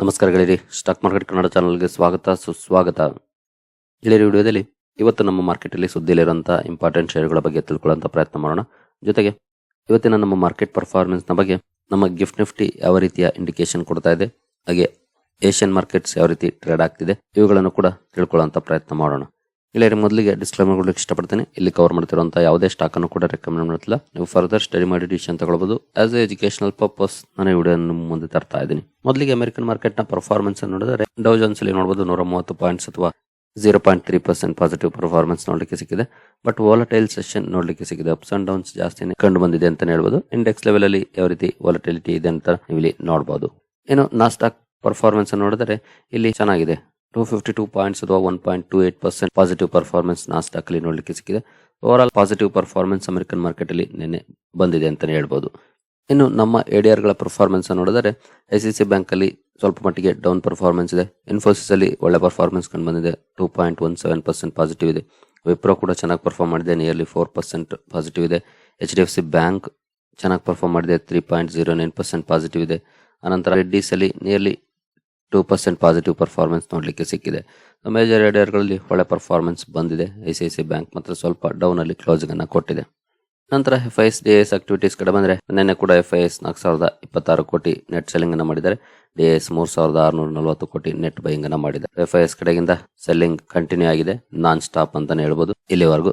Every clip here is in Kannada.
ನಮಸ್ಕಾರ ಗೆಳೆಯರಿ. ಸ್ಟಾಕ್ ಮಾರ್ಕೆಟ್ ಕನ್ನಡ ಚಾನಲ್ಗೆ ಸ್ವಾಗತ, ಸುಸ್ವಾಗತ. ಗೆಳೆಯರಿ, ವಿಡಿಯೋದಲ್ಲಿ ಇವತ್ತು ನಮ್ಮ ಮಾರ್ಕೆಟಲ್ಲಿ ಸುದ್ದಿಯಲ್ಲಿರುವಂತಹ ಇಂಪಾರ್ಟೆಂಟ್ ಶೇರ್ಗಳ ಬಗ್ಗೆ ತಿಳ್ಕೊಳ್ಳುವಂತ ಪ್ರಯತ್ನ ಮಾಡೋಣ. ಜೊತೆಗೆ ಇವತ್ತಿನ ನಮ್ಮ ಮಾರ್ಕೆಟ್ ಪರ್ಫಾರ್ಮೆನ್ಸ್ನ ಬಗ್ಗೆ ನಮ್ಮ ಗಿಫ್ಟ್ ನಿಫ್ಟಿ ಯಾವ ರೀತಿಯ ಇಂಡಿಕೇಶನ್ ಕೊಡ್ತಾ ಇದೆ, ಹಾಗೆ ಏಷ್ಯನ್ ಮಾರ್ಕೆಟ್ಸ್ ಯಾವ ರೀತಿ ಟ್ರೇಡ್ ಆಗ್ತಿದೆ, ಇವುಗಳನ್ನು ಕೂಡ ತಿಳ್ಕೊಳ್ಳೋಂಥ ಪ್ರಯತ್ನ ಮಾಡೋಣ. ಗೆಳೆಯರಿ ಮೊದಲಿಗೆ ಡಿಸ್ಕ್ಲೈಮರ್ ಕೊಡಲಿಕ್ಕೆ ಇಷ್ಟಪಡ್ತೇನೆ. ಇಲ್ಲಿ ಕವರ್ ಮಾಡ್ತಿರುವಂತಹ ಯಾವುದೇ ಸ್ಟಾಕ್ ಅನ್ನು ಕೂಡ ರೆಕಮೆಂಡ್ ಮಾಡ್ತಿಲ್ಲ. ನೀವು ಫರ್ದರ್ ಸ್ಟಡಿ ಮಾಡಿ ಡಿಸಿಷನ್ ತಗೊಳ್ಬಹುದು. ಆಸ್ ಎ ಎಜುಕೇಶನಲ್ ಪರ್ಪಸ್ ನಾನು ವಿಡಿಯೋ ಮುಂದೆ ತರ್ತಾ ಇದ್ದೀನಿ. ಮೊದಲಿಗೆ ಅಮೆರಿಕನ್ ಮಾರ್ಕೆಟ್ನ ಪರ್ಫಾರ್ಮೆನ್ಸ್ ನೋಡಿದ್ರೆ ಡೌ ಅಲ್ಲಿ ನೋಡಬಹುದು ನೂರ ಮೂವತ್ತು ಪಾಯಿಂಟ್ಸ್ ಅಥವಾ zero point three percent positive performance ನೋಡಲಿಕ್ಕೆ ಸಿಕ್ಕಿದೆ. ಬಟ್ ವಾಲಟೈಲ್ ಸೆಷನ್ ನೋಡಲಿಕ್ಕೆ ಸಿಕ್ಕಿದೆ. ಅಪ್ಸ್ ಅಂಡ್ ಡೌನ್ಸ್ ಜಾಸ್ತಿ ಕಂಡು ಬಂದಿದೆ ಅಂತ ಹೇಳ್ಬೋದು. ಇಂಡೆಕ್ಸ್ ಲೆವೆಲ್ ಅಲ್ಲಿ ಯಾವ ರೀತಿ ವಾಲಟಿಲಿಟಿ ಇದೆ ಅಂತ ನೀವು ಇಲ್ಲಿ ನೋಡಬಹುದು ಏನು ನಾಸ್ಟಾಕ್ ಪರ್ಫಾರ್ಮೆನ್ಸ್ ನೋಡಿದರೆ, ಇಲ್ಲಿ ಚೆನ್ನಾಗಿದೆ. ಟೂ ಫಿಫ್ಟಿ ಟೂ ಪಾಯಿಂಟ್ಸ್ ಅಥವಾ one point two eight percent positive performance Nasdaq ಅಲ್ಲಿ ನೋಡಲಿಕ್ಕೆ ಸಿಕ್ಕಿದೆ. Overall positive performance American market ಅಲ್ಲಿ ನಿನ್ನೆ ಬಂದಿದೆ ಅಂತಲೇ ಹೇಳ್ಬೋದು. ಇನ್ನು ನಮ್ಮ ಎಡಿಆರ್ಗಳ ಪರ್ಫಾರ್ಮೆನ್ಸ್ ನೋಡಿದರೆ ಐ ಸಿ ಸಿ ಬ್ಯಾಂಕ್ ಅಲ್ಲಿ ಸ್ವಲ್ಪ ಮಟ್ಟಿಗೆ ಡೌನ್ ಪರ್ಫಾರ್ಮೆನ್ಸ್ ಇದೆ. ಇನ್ಫೋಸಿಸ್ ಅಲ್ಲಿ ಒಳ್ಳೆ ಪರ್ಫಾರ್ಮೆನ್ಸ್ ಕಂಡು ಬಂದಿದೆ. Two point one seven percent positive ಇದೆ. ವಿಪ್ರೋ ಕೂಡ ಚೆನ್ನಾಗಿ ಪರ್ಫಾರ್ಮ್ ಮಾಡಿದೆ. ನಿಯರ್ಲಿ ಫೋರ್ ಪರ್ಸೆಂಟ್ ಪಾಸಿಟಿವ್ ಇದೆ. H D F C bank ಚೆನ್ನಾಗಿ ಪರ್ಫಾರ್ಮ್ ಮಾಡಿದೆ. Three point zero nine percent positive ಇದೆ. ಅನಂತರ ರೆಡ್ಡಿಸ್ ಅಲ್ಲಿ nearly two percent positive performance ನೋಡಲಿಕ್ಕೆ ಸಿಕ್ಕಿದೆ. ಮೇಜರ್ ರೇಡಿಯರ್ಗಳಲ್ಲಿ ಒಳ್ಳೆ ಪರ್ಫಾರ್ಮೆನ್ಸ್ ಬಂದಿದೆ. I C I C bank ಮಾತ್ರ ಸ್ವಲ್ಪ ಡೌನ್ ಅಲ್ಲಿ ಕ್ಲೋಸಿಂಗ್ ಅನ್ನು ಕೊಟ್ಟಿದೆ. ನಂತರ F I S D S activities ಕಡೆ ಬಂದ್ರೆ, ನಿನ್ನೆ ಕೂಡ ಎಫ್ ಐ ಎಸ್ ನಾಲ್ಕು ಸಾವಿರದ ಇಪ್ಪತ್ತಾರು ಕೋಟಿ ನೆಟ್ ಸೆಲ್ಲಿಂಗ್ ಅನ್ನು ಮಾಡಿದ್ದಾರೆ. ಡಿ ಎಸ್ ಮೂರು ಸಾವಿರದ ಆರುನೂರ ನಲವತ್ತು ಕೋಟಿ ನೆಟ್ ಬೈಯಿಂಗ್ ಅನ್ನು ಮಾಡಿದ್ದಾರೆ. ಎಫ್ ಐ ಎಸ್ ಕಡೆಗಿಂದ ಸೆಲ್ಲಿಂಗ್ ಕಂಟಿನ್ಯೂ ಆಗಿದೆ. ನಾನ್ ಸ್ಟಾಪ್ ಅಂತಾನೆ ಹೇಳ್ಬೋದು. ಇಲ್ಲಿವರೆಗೂ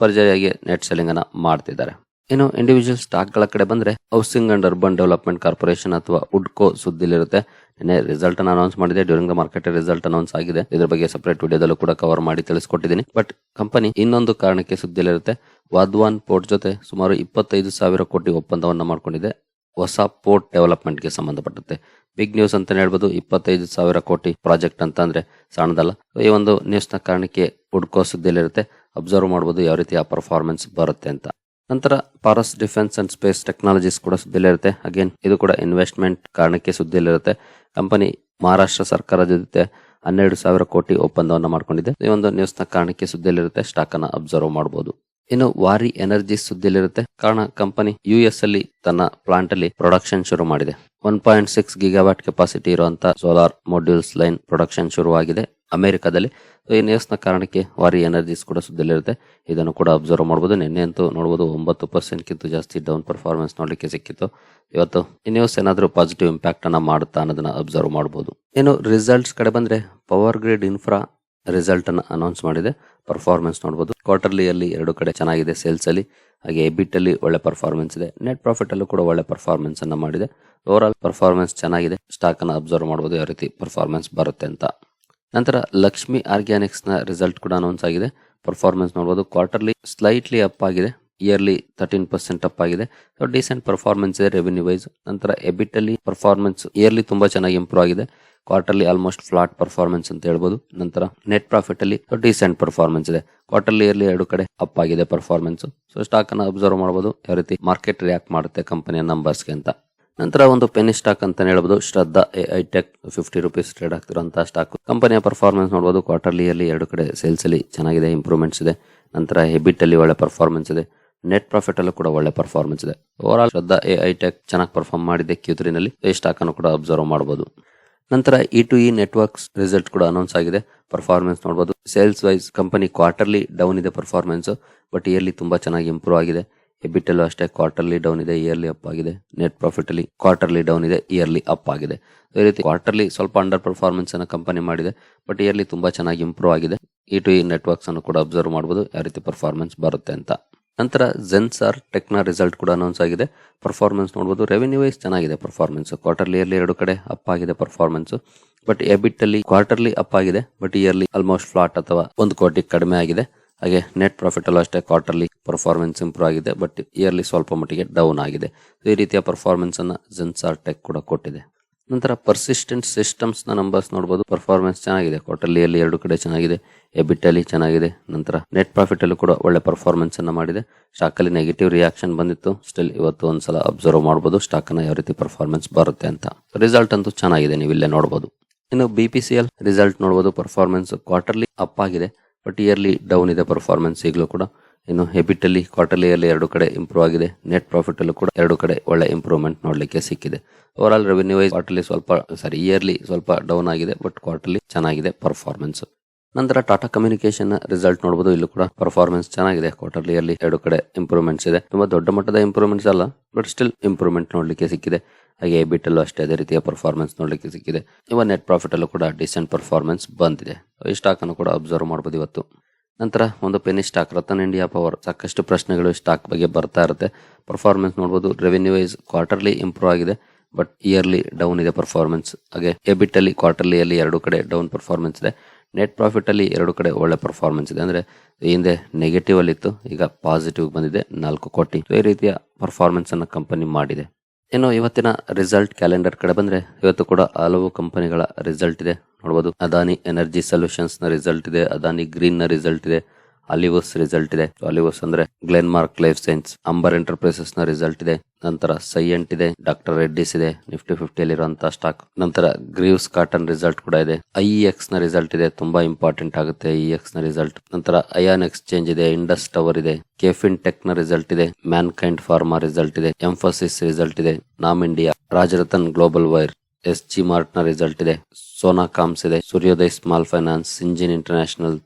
ಭರ್ಜರಿಯಾಗಿ ನೆಟ್ ಸೆಲ್ಲಿಂಗ್ ಅನ್ನು ಮಾಡ್ತಿದ್ದಾರೆ. ಇನ್ನು ಇಂಡಿವಿಜುವಲ್ ಸ್ಟಾಕ್ಗಳ ಕಡೆ ಬಂದ್ರೆ housing and urban development corporation ಅಥವಾ ಉಡ್ಕೋ ಸುದ್ದಿಲಿರುತ್ತೆ. ನಿನ್ನೆ ರಿಸಲ್ಟ್ ಅನ್ನು ಅನೌನ್ಸ್ ಮಾಡಿದೆ. During the market result announce ಆಗಿದೆ. ಇದರ ಬಗ್ಗೆ ಸಪರೇಟ್ ವಿಡಿಯೋದಲ್ಲೂ ಕೂಡ ಕವರ್ ಮಾಡಿ ತಿಳಿಸ್ಕೊಟ್ಟಿದ್ದೀನಿ. ಬಟ್ ಕಂಪನಿ ಇನ್ನೊಂದು ಕಾರಣಕ್ಕೆ ಸುದ್ದಿಲಿರುತ್ತೆ. ವಾದ್ವಾನ್ ಪೋರ್ಟ್ ಜೊತೆ ಸುಮಾರು ಇಪ್ಪತ್ತೈದು ಸಾವಿರ ಕೋಟಿ ಒಪ್ಪಂದವನ್ನ ಮಾಡ್ಕೊಂಡಿದೆ. ಹೊಸ ಪೋರ್ಟ್ ಡೆವಲಪ್ಮೆಂಟ್ಗೆ ಸಂಬಂಧಪಟ್ಟಂತೆ. ಬಿಗ್ ನ್ಯೂಸ್ ಅಂತಾನೆ ಹೇಳ್ಬೋದು. ಇಪ್ಪತ್ತೈದು ಸಾವಿರ ಕೋಟಿ ಪ್ರಾಜೆಕ್ಟ್ ಅಂತ ಅಂದ್ರೆ ಸಣ್ಣದಲ್ಲ ಈ ಒಂದು ನ್ಯೂಸ್ನ ಕಾರಣಕ್ಕೆ ಹುಡ್ಕೋ ಸುದ್ದಿಯಲ್ಲಿರುತ್ತೆ ಅಬ್ಸರ್ವ್ ಮಾಡಬಹುದು ಯಾವ ರೀತಿ ಆ ಪರ್ಫಾರ್ಮೆನ್ಸ್ ಬರುತ್ತೆ ಅಂತ. ನಂತರ Paras defence and space technologies ಕೂಡ ಸುದ್ದಿಯಲ್ಲಿರುತ್ತೆ. ಅಗೇನ್ ಇದು ಕೂಡ ಇನ್ವೆಸ್ಟ್ಮೆಂಟ್ ಕಾರಣಕ್ಕೆ ಸುದ್ದಿಯಲ್ಲಿರುತ್ತೆ. ಕಂಪನಿ ಮಹಾರಾಷ್ಟ್ರ ಸರ್ಕಾರದ ಜೊತೆ ಹನ್ನೆರಡು ಸಾವಿರ ಕೋಟಿ ಒಪ್ಪಂದವನ್ನು ಮಾಡಿಕೊಂಡಿದೆ. ಈ ಒಂದು ನ್ಯೂಸ್ನ ಕಾರಣಕ್ಕೆ ಸುದ್ದಿಯಲ್ಲಿರುತ್ತೆ. ಸ್ಟಾಕ್ ಅನ್ನ ಅಬ್ಸರ್ವ್ ಮಾಡಬಹುದು ಇನ್ನು ವಾರಿ ಎನರ್ಜಿ ಸುದ್ದಿಯಲ್ಲಿರುತ್ತೆ. ಕಾರಣ ಕಂಪನಿ ಯು ಎಸ್ ಅಲ್ಲಿ ತನ್ನ ಪ್ಲಾಂಟ್ ಅಲ್ಲಿ ಪ್ರೊಡಕ್ಷನ್ ಶುರು ಮಾಡಿದೆ. One point six gigawatt capacity ಇರುವಂತಹ ಸೋಲಾರ್ ಮಾಡ್ಯೂಲ್ಸ್ ಲೈನ್ ಪ್ರೊಡಕ್ಷನ್ ಶುರುವಾಗಿದೆ. ಅಮೆರಿಕದಲ್ಲಿ. ಈ ನ್ಯೂಸ್ನ ಕಾರಣಕ್ಕೆ ವಾರಿ ಎನರ್ಜೀಸ್ ಕೂಡ ಸುದ್ದಿಯಲ್ಲಿರುತ್ತೆ. ಇದನ್ನು ಕೂಡ ಅಬ್ಸರ್ವ್ ಮಾಡ್ಬೋದು. ನಿನ್ನೆ ಅಂತೂ ನೋಡ್ಬೋದು ಒಂಬತ್ತು ಪರ್ಸೆಂಟ್ಗಿಂತ ಜಾಸ್ತಿ ಡೌನ್ ಪರ್ಫಾರ್ಮೆನ್ಸ್ ನೋಡಲಿಕ್ಕೆ ಸಿಕ್ಕಿತ್ತು. ಇವತ್ತು ಈ ನ್ಯೂಸ್ ಏನಾದರೂ ಪಾಸಿಟಿವ್ ಇಂಪ್ಯಾಕ್ಟ್ ಅನ್ನ ಮಾಡುತ್ತಾ ಅನ್ನೋದನ್ನ ಅಬ್ಸರ್ವ್ ಮಾಡಬಹುದು ಇನ್ನು ರಿಸಲ್ಟ್ಸ್ ಕಡೆ ಬಂದ್ರೆ ಪವರ್ ಗ್ರಿಡ್ ಇನ್ಫ್ರಾ ರಿಸಲ್ಟ್ ಅನ್ನ ಅನೌನ್ಸ್ ಮಾಡಿದೆ. ಪರ್ಫಾರ್ಮೆನ್ಸ್ ನೋಡಬಹುದು ಕ್ವಾರ್ಟರ್ಲಿ ಅಲ್ಲಿ ಎರಡು ಕಡೆ ಚೆನ್ನಾಗಿದೆ ಸೇಲ್ಸ್ ಅಲ್ಲಿ. ಹಾಗೆ ಎಬಿಟ್ ಅಲ್ಲಿ ಒಳ್ಳೆ ಪರ್ಫಾರ್ಮೆನ್ಸ್ ಇದೆ. ನೆಟ್ ಪ್ರಾಫಿಟ್ ಅಲ್ಲೂ ಕೂಡ ಒಳ್ಳೆ ಪರ್ಫಾರ್ಮೆನ್ಸ್ ಅನ್ನ ಮಾಡಿದೆ. ಓವರ್ ಆಲ್ ಪರ್ಫಾರ್ಮೆನ್ಸ್ ಚೆನ್ನಾಗಿದೆ. ಸ್ಟಾಕ್ ಅನ್ನ ಅಬ್ಸರ್ವ್ ಮಾಡ್ಬೋದು. ಯಾವ ರೀತಿ ಪರ್ಫಾರ್ಮೆನ್ಸ್ ಬರುತ್ತೆ ಅಂತ. ನಂತರ ಲಕ್ಷ್ಮಿ ಆರ್ಗ್ಯಾನಿಕ್ಸ್ನ ರಿಸಲ್ಟ್ ಕೂಡ ಅನೌನ್ಸ್ ಆಗಿದೆ. ಪರ್ಫಾರ್ಮೆನ್ಸ್ ನೋಡಬಹುದು ಕ್ವಾರ್ಟರ್ಲಿ ಸ್ಲೈಟ್ಲಿ ಅಪ್ ಆಗಿದೆ. ಇಯರ್ಲಿ ತರ್ಟೀನ್ ಪರ್ಸೆಂಟ್ ಅಪ್ ಆಗಿದೆ. ಸೊ ಡೀಸೆಂಟ್ ಪರ್ಫಾರ್ಮೆನ್ಸ್ ಇದೆ ರೆವೆನ್ಯೂ ವೈಸ್ ನಂತರ ಎಬಿಟ್ ಅಲ್ಲಿ ಪರ್ಫಾರ್ಮೆನ್ಸ್ ಇಯರ್ಲಿ ತುಂಬಾ ಚೆನ್ನಾಗಿ ಇಂಪ್ರೂವ್ ಆಗಿದೆ. ಕ್ವಾರ್ಟರ್ಲಿ ಆಲ್ಮೋಸ್ಟ್ ಫ್ಲಾಟ್ ಪರ್ಫಾರ್ಮೆನ್ಸ್ ಅಂತ ಹೇಳ್ಬೋದು. ನಂತರ ನೆಟ್ ಪ್ರಾಫಿಟ್ ಅಲ್ಲಿ ಡೀಸೆಂಟ್ ಪರ್ಫಾರ್ಮೆನ್ಸ್ ಇದೆ. ಕ್ವಾರ್ಟರ್ಲಿ ಇಯರ್ಲಿ ಎರಡು ಕಡೆ ಅಪ್ ಆಗಿದೆ ಪರ್ಫಾರ್ಮೆನ್ಸ್ ಸೊ ಸ್ಟಾಕ್ ಅನ್ನು ಅಬ್ಸರ್ವ್ ಮಾಡಬಹುದು ಯಾವ ರೀತಿ ಮಾರ್ಕೆಟ್ ರಿಯಾಕ್ಟ್ ಮಾಡುತ್ತೆ ಕಂಪನಿಯ ನಂಬರ್ಸ್ಗೆ ಅಂತ. ನಂತರ ಒಂದು ಪೆನಿ ಸ್ಟಾಕ್ ಅಂತ ಹೇಳ್ಬೋದು. Shraddha A I tech fifty rupees trade ಆಗ್ತಿರುವಂತಹ stock ಕಂಪನಿಯ ಪರ್ಫಾರ್ಮೆನ್ಸ್ ನೋಡಬಹುದು ಕ್ವಾರ್ಟರ್ಲಿ ಅಲ್ಲಿ ಎರಡು ಕಡೆ ಸೇಲ್ಸ್ ಅಲ್ಲಿ ಚೆನ್ನಾಗಿದೆ ಇಂಪ್ರೂವ್ಮೆಂಟ್ಸ್ ಇದೆ. ನಂತರ ಹೆಬಿಟ್ ಅಲ್ಲಿ ಒಳ್ಳೆ ಪರ್ಫಾರ್ಮೆನ್ಸ್ ಇದೆ. ನೆಟ್ ಪ್ರಾಫಿಟ್ ಅಲ್ಲೂ ಕೂಡ ಒಳ್ಳೆ ಪರ್ಫಾರ್ಮೆನ್ಸ್ ಇದೆ. Overall Shraddha A I tech ಚೆನ್ನಾಗಿ ಪರ್ಫಾರ್ಮ್ ಮಾಡಿದೆ ಕ್ಯೂತ್ರಿನಲ್ಲಿ ಈ ಸ್ಟಾಕ್ ಅನ್ನು ಕೂಡ ಅಬ್ಸರ್ವ್ ಮಾಡಬಹುದು ನಂತರ E two E networks result ಕೂಡ ಅನೌನ್ಸ್ ಆಗಿದೆ. ಪರ್ಫಾರ್ಮೆನ್ಸ್ ನೋಡಬಹುದು sales wise company quarterly down ಇದೆ ಪರ್ಫಾರ್ಮೆನ್ಸ್ ಬಟ್ ಇಯರ್ಲಿ ತುಂಬಾ ಚೆನ್ನಾಗಿ ಇಂಪ್ರೂವ್ ಆಗಿದೆ. ಎಬಿಟ್ ಅಲ್ಲೂ ಅಷ್ಟೇ ಕ್ವಾರ್ಟರ್ಲಿ ಡೌನ್ ಇದೆ ಇಯರ್ಲಿ ಅಪ್ ಆಗಿದೆ. ನೆಟ್ ಪ್ರಾಫಿಟ್ ಅಲ್ಲಿ ಕ್ವಾರ್ಟರ್ಲಿ ಡೌನ್ ಇದೆ ಇಯರ್ಲಿ ಅಪ್ ಆಗಿದೆ. ಈ ರೀತಿ ಕ್ವಾರ್ಟರ್ಲಿ ಸ್ವಲ್ಪ ಅಂಡರ್ ಪರ್ಫಾರ್ಮೆನ್ಸ್ ಅನ್ನು ಕಂಪನಿ ಮಾಡಿದೆ ಬಟ್ ಇಯರ್ಲಿ ತುಂಬಾ ಚೆನ್ನಾಗಿ ಇಂಪ್ರೂವ್ ಆಗಿದೆ. ಇ ಟು ಇ ನೆಟ್ವರ್ಕ್ಸ್ ಅನ್ನು ಕೂಡ ಅಬ್ಸರ್ವ್ ಮಾಡಬಹುದು ಯಾವ ರೀತಿ ಪರ್ಫಾರ್ಮೆನ್ಸ್ ಬರುತ್ತೆ ಅಂತ. ನಂತರ ಜೆನ್ಸಾರ್ ಟೆಕ್ನ ರಿಸಲ್ಟ್ ಕೂಡ ಅನೌನ್ಸ್ ಆಗಿದೆ. ಪರ್ಫಾರ್ಮೆನ್ಸ್ ನೋಡಬಹುದು ರೆವೆನ್ಯೂ ವೈಸ್ ಚೆನ್ನಾಗಿದೆ ಪರ್ಫಾರ್ಮೆನ್ಸ್ ಕ್ವಾರ್ಟರ್ಲಿ ಇಯರ್ಲಿ ಎರಡು ಕಡೆ ಅಪ್ ಆಗಿದೆ ಪರ್ಫಾರ್ಮೆನ್ಸ್ ಬಟ್ ಎಬಿಟ್ ಅಲ್ಲಿ ಕ್ವಾರ್ಟರ್ಲಿ ಅಪ್ ಆಗಿದೆ ಬಟ್ ಇಯರ್ಲಿ ಆಲ್ಮೋಸ್ಟ್ ಫ್ಲಾಟ್ ಅಥವಾ ಒಂದು ಕೋಟಿ ಕಡಿಮೆ ಆಗಿದೆ. ಹಾಗೆ ನೆಟ್ ಪ್ರಾಫಿಟ್ ಅಲ್ಲೂ ಅಷ್ಟೇ ಕ್ವಾರ್ಟರ್ಲಿ ಪರ್ಫಾರ್ಮೆನ್ಸ್ ಇಂಪ್ರೂವ್ ಆಗಿದೆ ಬಟ್ ಇಯರ್ಲಿ ಸ್ವಲ್ಪ ಮಟ್ಟಿಗೆ ಡೌನ್ ಆಗಿದೆ. ಈ ರೀತಿಯ ಪರ್ಫಾರ್ಮೆನ್ಸ್ ಅನ್ನ ಜೆನ್ಸಾರ್ ಟೆಕ್ ಕೂಡ ಕೊಟ್ಟಿದೆ. ನಂತರ ಪರ್ಸಿಸ್ಟೆಂಟ್ ಸಿಸ್ಟಮ್ಸ್ನ ನಂಬರ್ಸ್ ನೋಡಬಹುದು ಪರ್ಫಾರ್ಮೆನ್ಸ್ ಚೆನ್ನಾಗಿದೆ. ಕ್ವಾರ್ಟರ್ಲಿ ಅಲ್ಲಿ ಎರಡು ಕಡೆ ಚೆನ್ನಾಗಿದೆ. ಎಬಿಟ್ ಅಲ್ಲಿ ಚೆನ್ನಾಗಿದೆ. ನಂತರ ನೆಟ್ ಪ್ರಾಫಿಟ್ ಅಲ್ಲೂ ಕೂಡ ಒಳ್ಳೆ ಪರ್ಫಾರ್ಮೆನ್ಸ್ ಅನ್ನ ಮಾಡಿದೆ. ಸ್ಟಾಕ್ ಅಲ್ಲಿ ನೆಗೆಟಿವ್ ರಿಯಾಕ್ಷನ್ ಬಂದಿತ್ತು. ಸ್ಟಿಲ್ ಇವತ್ತು ಒಂದ್ಸಲ ಅಬ್ಸರ್ವ್ ಮಾಡಬಹುದು ಸ್ಟಾಕ್ ಅನ್ನ ಯಾವ ರೀತಿ ಪರ್ಫಾರ್ಮೆನ್ಸ್ ಬರುತ್ತೆ ಅಂತ. ರಿಸಲ್ಟ್ ಅಂತೂ ಚೆನ್ನಾಗಿದೆ. ನೀವು ಇಲ್ಲೇ ನೋಡಬಹುದು ಇನ್ನು B P C L result ನೋಡಬಹುದು ಪರ್ಫಾರ್ಮೆನ್ಸ್ ಕ್ವಾರ್ಟರ್ಲಿ ಅಪ್ ಆಗಿದೆ. ಬಟ್ ಇಯರ್ಲಿ ಡೌನ್ ಇದೆ ಪರ್ಫಾರ್ಮೆನ್ಸ್ ಈಗಲೂ ಕೂಡ. ಇನ್ನು ಹೆಬಿಟಲ್ಲಿ ಕ್ವಾರ್ಟರ್ಲಿಯಲ್ಲಿ ಎರಡು ಕಡೆ ಇಂಪ್ರೂವ್ ಆಗಿದೆ. ನೆಟ್ ಪ್ರಾಫಿಟ್ ಅಲ್ಲೂ ಕೂಡ ಎರಡು ಕಡೆ ಒಳ್ಳೆ ಇಂಪ್ರೂವ್ಮೆಂಟ್ ನೋಡಲಿಕ್ಕೆ ಸಿಕ್ಕಿದೆ. Over all revenue wise quarterly ಸ್ವಲ್ಪ ಸಾರಿ ಇಯರ್ಲಿ ಸ್ವಲ್ಪ ಡೌನ್ ಆಗಿದೆ ಬಟ್ ಕ್ವಾರ್ಟರ್ಲಿ ಚೆನ್ನಾಗಿದೆ ಪರ್ಫಾರ್ಮೆನ್ಸ್ ನಂತರ ಟಾಟಾ ಕಮ್ಯುನಿಕೇಶನ್ ರಿಸಲ್ಟ್ ನೋಡಬಹುದು ಇಲ್ಲೂ ಕೂಡ ಪರ್ಫಾರ್ಮೆನ್ಸ್ ಚೆನ್ನಾಗಿದೆ. ಕ್ವಾರ್ಟರ್ಲಿಯಲ್ಲಿ ಎರಡು ಕಡೆ ಇಂಪ್ರೂವ್ಮೆಂಟ್ಸ್ ಇದೆ. ತುಂಬಾ ದೊಡ್ಡ ಮಟ್ಟದ ಇಂಪ್ರೂವ್ಮೆಂಟ್ಸ್ ಅಲ್ಲ ಬಟ್ ಸ್ಟಿಲ್ ಇಂಪ್ರೂವ್ಮೆಂಟ್ ನೋಡಲಿಕ್ಕೆ ಸಿಕ್ಕಿದೆ. ಹಾಗೆ ಎಬಿಟ್ ಅಲ್ಲೂ ಅಷ್ಟೇ ಅದೇ ರೀತಿಯ ಪರ್ಫಾರ್ಮೆನ್ಸ್ ನೋಡಲಿಕ್ಕೆ ಸಿಕ್ಕಿದೆ. ಇವಾಗ ನೆಟ್ ಪ್ರಾಫಿಟ್ ಅಲ್ಲೂ ಕೂಡ ಡಿಸೆಂಟ್ ಪರ್ಫಾರ್ಮೆನ್ಸ್ ಬಂದಿದೆ. ಈ ಸ್ಟಾಕ್ ಅನ್ನು ಕೂಡ ಅಬ್ಸರ್ವ್ ಮಾಡಬಹುದು ಇವತ್ತು. ನಂತರ ಒಂದು penny stock Ratan India power, ಸಾಕಷ್ಟು ಪ್ರಶ್ನೆಗಳು ಸ್ಟಾಕ್ ಬಗ್ಗೆ ಬರ್ತಾ ಇರುತ್ತೆ. ಪರ್ಫಾರ್ಮೆನ್ಸ್ ನೋಡಬಹುದು ರೆವೆನ್ಯೂ ವೈಸ್ ಕ್ವಾರ್ಟರ್ಲಿ ಇಂಪ್ರೂವ್ ಆಗಿದೆ ಬಟ್ ಇಯರ್ಲಿ ಡೌನ್ ಇದೆ ಪರ್ಫಾರ್ಮೆನ್ಸ್ ಹಾಗೆ ಎಬಿಟ್ ಅಲ್ಲಿ ಕ್ವಾರ್ಟರ್ಲಿ ಅಲ್ಲಿ ಎರಡು ಕಡೆ ಡೌನ್ ಪರ್ಫಾರ್ಮೆನ್ಸ್ ಇದೆ. ನೆಟ್ ಪ್ರಾಫಿಟ್ ಅಲ್ಲಿ ಎರಡು ಕಡೆ ಒಳ್ಳೆ ಪರ್ಫಾರ್ಮೆನ್ಸ್ ಇದೆ. ಅಂದ್ರೆ ಹಿಂದೆ ನೆಗೆಟಿವ್ ಅಲ್ಲಿ ಇತ್ತು ಈಗ ಪಾಸಿಟಿವ್ ಬಂದಿದೆ, ನಾಲ್ಕು ಕೋಟಿ. ಈ ರೀತಿಯ ಪರ್ಫಾರ್ಮೆನ್ಸ್ ಅನ್ನು ಕಂಪನಿ ಮಾಡಿದೆ. ಇನ್ನು ಇವತ್ತಿನ ರಿಸಲ್ಟ್ ಕ್ಯಾಲೆಂಡರ್ ಕಡೆ ಬಂದ್ರೆ ಇವತ್ತು ಕೂಡ ಹಲವು ಕಂಪನಿಗಳ ರಿಸಲ್ಟ್ ಇದೆ. ನೋಡಬಹುದು ಅದಾನಿ ಎನರ್ಜಿ ಸೊಲ್ಯೂಷನ್ಸ್ನ ರಿಸಲ್ಟ್ ಇದೆ ಅದಾನಿ ಗ್ರೀನ್ನ ರಿಸಲ್ಟ್ ಇದೆ ಅಲಿವಸ್ ರಿಸಲ್ಟ್ ಇದೆ. ಅಲಿವಸ್ ಅಂದ್ರೆ Glenn mark life science Amber ಎಂಟರ್ಪ್ರೈಸಸ್ನ ರಿಸಲ್ಟ್ ಇದೆ. ನಂತರ ಸೈಯಂಟ್ ಇದೆ ಡಾಕ್ಟರ್ ರೆಡ್ಡಿಸ್ ಇದೆ ನಿಫ್ಟಿ ಫಿಫ್ಟಿಯಲ್ಲಿ ಇರುವಂತಹ ಸ್ಟಾಕ್ ನಂತರ ಗ್ರೀವ್ಸ್ ಕಾಟನ್ ರಿಸಲ್ಟ್ ಕೂಡ ಇದೆ. ಐಎಕ್ಸ್ನ ರಿಸಲ್ಟ್ ಇದೆ, ತುಂಬಾ ಇಂಪಾರ್ಟೆಂಟ್ ಆಗುತ್ತೆ ಐಎಕ್ಸ್ನ ರಿಸಲ್ಟ್ ನಂತರ ಅಯಾನ್ ಎಕ್ಸ್ಚೇಂಜ್ ಇದೆ ಇಂಡಸ್ ಟವರ್ ಇದೆ ಕೆಫಿನ್ ಟೆಕ್ನ ರಿಸಲ್ಟ್ ಇದೆ ಮ್ಯಾನ್ ಕೈಂಡ್ ಫಾರ್ಮಾ ರಿಸಲ್ಟ್ ಇದೆ ಎಂಫೋಸಿಸ್ ರಿಸಲ್ಟ್ ಇದೆ NAM India Rajratan global wire S G ಮಾರ್ಟ್ನ result ಇದೆ ಸೋನಾ ಕಾಮ್ಸ್ ಇದೆ Suryoday small finance engine international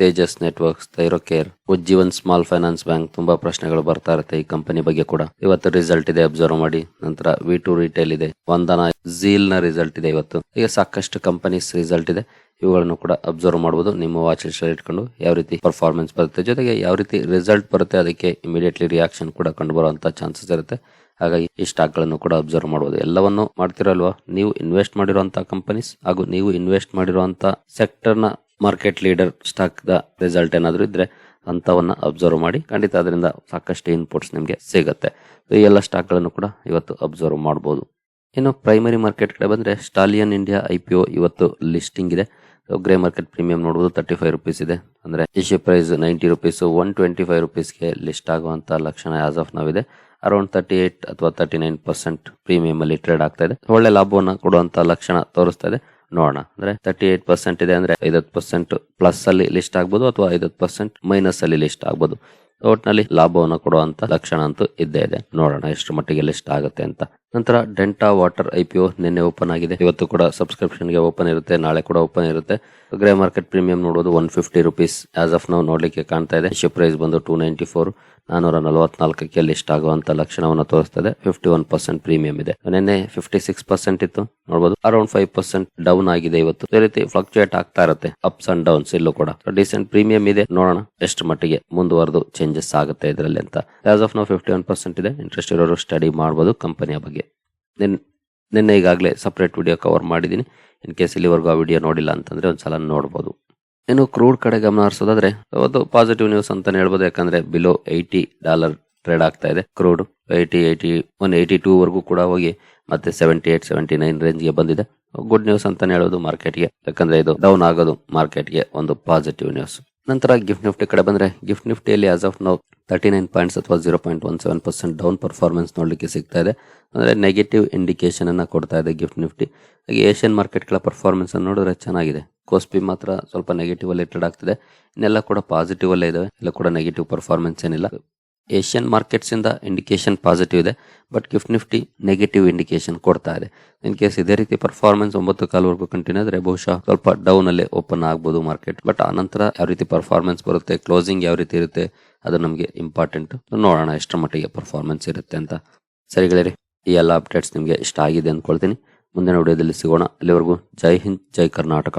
Tejas networks Thyrocare Ujjivan small finance bank ತುಂಬಾ ಪ್ರಶ್ನೆಗಳು ಬರ್ತಾ ಇರುತ್ತೆ ಈ ಕಂಪನಿ ಬಗ್ಗೆ ಕೂಡ. ಇವತ್ತು ರಿಸಲ್ಟ್ ಇದೆ, ಅಬ್ಸರ್ವ್ ಮಾಡಿ. ನಂತರ ವಿ ಟು ರಿಟೇಲ್ ಇದೆ. ವಂದನ ಝೀಲ್ನ ರಿಸಲ್ಟ್ ಇದೆ ಇವತ್ತು. ಈಗ ಸಾಕಷ್ಟು ಕಂಪನೀಸ್ ರಿಸಲ್ಟ್ ಇದೆ. ಇವುಗಳನ್ನು ಕೂಡ ಅಬ್ಸರ್ವ್ ಮಾಡಬಹುದು ನಿಮ್ಮ ವಾಚ್ ಲಿಸ್ಟ್ ಇಟ್ಕೊಂಡು ಯಾವ ರೀತಿ ಪರ್ಫಾರ್ಮೆನ್ಸ್ ಬರುತ್ತೆ, ಜೊತೆಗೆ ಯಾವ ರೀತಿ ರಿಸಲ್ಟ್ ಬರುತ್ತೆ, ಅದಕ್ಕೆ ಇಮಿಡಿಯೇಟ್ಲಿ ರಿಯಾಕ್ಷನ್ ಕೂಡ ಕಂಡು ಬರುವಂತಹ ಚಾನ್ಸಸ್ ಇರುತ್ತೆ. ಹಾಗಾಗಿ ಈ ಸ್ಟಾಕ್ಗಳನ್ನು ಕೂಡ ಅಬ್ಸರ್ವ್ ಮಾಡಬಹುದು ಎಲ್ಲವನ್ನು ಮಾಡ್ತಿರಲ್ವಾ? ನೀವು ಇನ್ವೆಸ್ಟ್ ಮಾಡಿರುವಂತಹ ಕಂಪನೀಸ್ ಹಾಗೂ ನೀವು ಇನ್ವೆಸ್ಟ್ ಮಾಡಿರುವಂತಹ ಸೆಕ್ಟರ್ನ ಮಾರ್ಕೆಟ್ ಲೀಡರ್ ಸ್ಟಾಕ್ ದ ರಿಸಲ್ಟ್ ಏನಾದರೂ ಇದ್ರೆ ಅಂತವನ್ನ ಅಬ್ಸರ್ವ್ ಮಾಡಿ. ಖಂಡಿತ ಅದರಿಂದ ಸಾಕಷ್ಟು ಇನ್ಪುಟ್ಸ್ ನಿಮಗೆ ಸಿಗುತ್ತೆ. ಈ ಎಲ್ಲ ಸ್ಟಾಕ್ಗಳನ್ನು ಕೂಡ ಇವತ್ತು ಅಬ್ಸರ್ವ್ ಮಾಡಬಹುದು ಇನ್ನು ಪ್ರೈಮರಿ ಮಾರ್ಕೆಟ್ ಕಡೆ ಬಂದ್ರೆ Stallion India I P O ಇವತ್ತು ಲಿಸ್ಟಿಂಗ್ ಇದೆ. ಗ್ರೇ ಮಾರ್ಕೆಟ್ ಪ್ರೀಮಿಯಂ ನೋಡಬಹುದು ತರ್ಟಿ ಫೈವ್ ರುಪೀಸ್ ಇದೆ. ಅಂದ್ರೆ issue price ninety rupees one twenty five ರುಪೀಸ್ಗೆ list ಆಗುವಂತ ಲಕ್ಷಣ ಆಸ್ ಆಫ್ ನಾವ್ ಇದೆ. ಅರೌಂಡ್ ತರ್ಟಿ ಏಟ್ ಅಥವಾ ತರ್ಟಿ ನೈನ್ ಪರ್ಸೆಂಟ್ ಪ್ರೀಮಿಯಂ ಅಲ್ಲಿ ಟ್ರೇಡ್ ಆಗ್ತಾ ಇದೆ. ಒಳ್ಳೆ ಲಾಭವನ್ನು ಕೊಡುವಂತ ಲಕ್ಷಣ ತೋರಿಸ್ತಾ ಇದೆ. ನೋಡೋಣ. ಅಂದ್ರೆ ತರ್ಟಿ ಏಟ್ ಪರ್ಸೆಂಟ್ ಇದೆ ಅಂದ್ರೆ ಐವತ್ತು ಪರ್ಸೆಂಟ್ ಪ್ಲಸ್ ಅಲ್ಲಿ ಲಿಸ್ಟ್ ಆಗ್ಬೋದು ಅಥವಾ ಐವತ್ತು ಪರ್ಸೆಂಟ್ ಮೈನಸ್ ಅಲ್ಲಿ ಲಿಸ್ಟ್ ಆಗ್ಬೋದು. ಒಟ್ನಲ್ಲಿ ಲಾಭವನ್ನು ಕೊಡುವಂತ ಲಕ್ಷಣ ಅಂತೂ ಇದ್ದೇ ಇದೆ. ನೋಡೋಣ ಎಷ್ಟು ಮಟ್ಟಿಗೆ ಲಿಸ್ಟ್ ಆಗುತ್ತೆ ಅಂತ. ನಂತರ Denta water I P O ನಿನ್ನೆ ಓಪನ್ ಆಗಿದೆ. ಇವತ್ತು ಕೂಡ ಸಬ್ಸ್ಕ್ರಿಪ್ಷನ್ಗೆ ಓಪನ್ ಇರುತ್ತೆ, ನಾಳೆ ಕೂಡ ಓಪನ್ ಇರುತ್ತೆ. ಗ್ರೇ ಮಾರ್ಕೆಟ್ ಪ್ರೀಮಿಯಂ ನೋಡೋದು one fifty rupees as of ನಾವು ನೋಡ್ಲಿಕ್ಕೆ ಕಾಣ್ತಾ ಇದೆ. ಶಿಪ್ ಪ್ರೈಸ್ ಬಂದು ಟೂ ನೈಂಟಿ ಫೋರ್ ನಾನೂರ ನಲವತ್ನಾಲ್ಕಕ್ಕೆ ಲಿಸ್ಟ್ ಆಗುವಂತ ಲಕ್ಷಣವನ್ನು ತೋರಿಸ್ತದೆ. ಫಿಫ್ಟಿ ಒನ್ ಪರ್ಸೆಂಟ್ ಪ್ರೀಮಿಯಂ ಇದೆ. ನಿನ್ನೆ ಫಿಫ್ಟಿ ಸಿಕ್ಸ್ ಪರ್ಸೆಂಟ್ ಇತ್ತು ನೋಡಬಹುದು ಅರೌಂಡ್ ಫೈವ್ ಪರ್ಸೆಂಟ್ ಡೌನ್ ಆಗಿದೆ ಇವತ್ತು. ಅದೇ ರೀತಿ ಫ್ಲಕ್ಚುಯೇಟ್ ಆಗ್ತಾ ಇರುತ್ತೆ ಅಪ್ಸ್ ಅಂಡ್ ಡೌನ್ಸ್ ಇಲ್ಲೂ ಕೂಡ. ಡಿಸೆಂಟ್ ಪ್ರೀಮಿಯಂ ಇದೆ. ನೋಡೋಣ ಎಷ್ಟು ಮಟ್ಟಿಗೆ ಮುಂದುವರೆದು ಚೇಂಜಸ್ ಆಗುತ್ತೆ ಇದರಲ್ಲಿ ಅಂತ. ಆಸ್ ಆಫ್ ನಾವು ಫಿಫ್ಟಿ ಒನ್ ಪರ್ಸೆಂಟ್ ಇದೆ. ಇಂಟ್ರೆಸ್ಟ್ ಇರೋರು ಸ್ಟಡಿ ಮಾಡಬಹುದು ಕಂಪನಿಯ ಬಗ್ಗೆ. ನಿನ್, ನಿನ್ನೆ ಈಗಾಗಲೇ ಸಪ್ರೇಟ್ ವಿಡಿಯೋ ಕವರ್ ಮಾಡಿದ್ದೀನಿ ಇನ್ ಕೇಸ್ ಇಲ್ಲಿವರೆಗೂ ಆ ವಿಡಿಯೋ ನೋಡಿಲ್ಲ ಅಂತಂದರೆ ಒಂದು ಸಲ ನೋಡ್ಬೋದು. ಇನ್ನು ಕ್ರೂಡ್ ಕಡೆ ಗಮನ ಹರಿಸೋದಾದ್ರೆ ಒಂದು ಪಾಸಿಟಿವ್ ನ್ಯೂಸ್ ಅಂತಲೇ ಹೇಳ್ಬೋದು. ಯಾಕಂದ್ರೆ ಬಿಲೋ ಏಯ್ಟಿ ಡಾಲರ್ ಟ್ರೇಡ್ ಆಗ್ತಾ ಇದೆ. Crude eighty eighty one eighty two ವರೆಗೂ ಕೂಡ ಹೋಗಿ ಮತ್ತೆ ಸೆವೆಂಟಿ ಏಯ್ಟ್ ಸೆವೆಂಟಿ ನೈನ್ ರೇಂಜ್ಗೆ ಬಂದಿದೆ. ಗುಡ್ ನ್ಯೂಸ್ ಅಂತಲೇ ಹೇಳೋದು ಮಾರ್ಕೆಟ್ಗೆ ಯಾಕಂದ್ರೆ ಇದು ಡೌನ್ ಆಗೋದು ಮಾರ್ಕೆಟ್ಗೆ ಒಂದು ಪಾಸಿಟಿವ್ ನ್ಯೂಸ್ ನಂತರ ಗಿಫ್ಟ್ ನಿಫ್ಟಿ ಕಡೆ ಬಂದರೆ gift ನಿಫ್ಟಿಯಲ್ಲಿ as of now thirty nine points ಅಥವಾ zero point one seven percent down performance ನೋಡಲಿಕ್ಕೆ ಸಿಗ್ತಾ ಇದೆ. ಅಂದರೆ ನೆಗೆಟಿವ್ ಇಂಡಿಕೇಶನ್ ಅನ್ನು ಕೊಡ್ತಾ ಇದೆ ಗಿಫ್ಟ್ ನಿಫ್ಟಿ. ಹಾಗೆ ಏಷ್ಯನ್ ಮಾರ್ಕೆಟ್ಗಳ ಪರ್ಫಾರ್ಮೆನ್ಸ್ ಅನ್ನು ನೋಡಿದ್ರೆ ಚೆನ್ನಾಗಿದೆ. ಕೋಸ್ಪಿ ಮಾತ್ರ ಸ್ವಲ್ಪ ನೆಗೆಟಿವ್ ಅಲ್ಲಿ ಟ್ರೇಡ್ ಆಗ್ತಿದೆ. ಇನ್ನೆಲ್ಲ ಕೂಡ ಪಾಸಿಟಿವ್ ಅಲ್ಲೇ ಇದಾವೆ. ಎಲ್ಲ ಕೂಡ ನೆಗೆಟಿವ್ ಪರ್ಫಾರ್ಮೆನ್ಸ್ ಏನಿಲ್ಲ. ಏಷ್ಯನ್ ಮಾರ್ಕೆಟ್ಸಿಂದ ಇಂಡಿಕೇಶನ್ ಪಾಸಿಟಿವ್ ಇದೆ but gift nifty negative indication ಕೊಡ್ತಾ ಇದೆ. ಇನ್ ಕೇಸ್ ಇದೇ ರೀತಿ ಪರ್ಫಾರ್ಮೆನ್ಸ್ ಒಂಬತ್ತು ಕಾಲವರೆಗೂ ಕಂಟಿನ್ಯೂ ಆದರೆ ಬಹುಶಃ ಸ್ವಲ್ಪ ಡೌನ್ ಅಲ್ಲೇ ಓಪನ್ ಆಗ್ಬೋದು ಮಾರ್ಕೆಟ್ ಬಟ್ ಆ ನಂತರ ಯಾವ ರೀತಿ ಪರ್ಫಾರ್ಮೆನ್ಸ್ ಬರುತ್ತೆ ಕ್ಲೋಸಿಂಗ್ ಯಾವ ರೀತಿ ಇರುತ್ತೆ, ಅದು ನಮಗೆ ಇಂಪಾರ್ಟೆಂಟ್ ನೋಡೋಣ ಎಷ್ಟರ ಮಟ್ಟಿಗೆ ಪರ್ಫಾರ್ಮೆನ್ಸ್ ಇರುತ್ತೆ ಅಂತ. ಸರಿ ಗೆಳೆಯರಿ, ಈ ಎಲ್ಲ ಅಪ್ಡೇಟ್ಸ್ ನಿಮಗೆ ಇಷ್ಟ ಆಗಿದೆ ಅಂದ್ಕೊಳ್ತೀನಿ ಮುಂದಿನ ವಿಡಿಯೋದಲ್ಲಿ ಸಿಗೋಣ. ಅಲ್ಲಿವರೆಗೂ ಜೈ ಹಿಂದ್, ಜೈ ಕರ್ನಾಟಕ.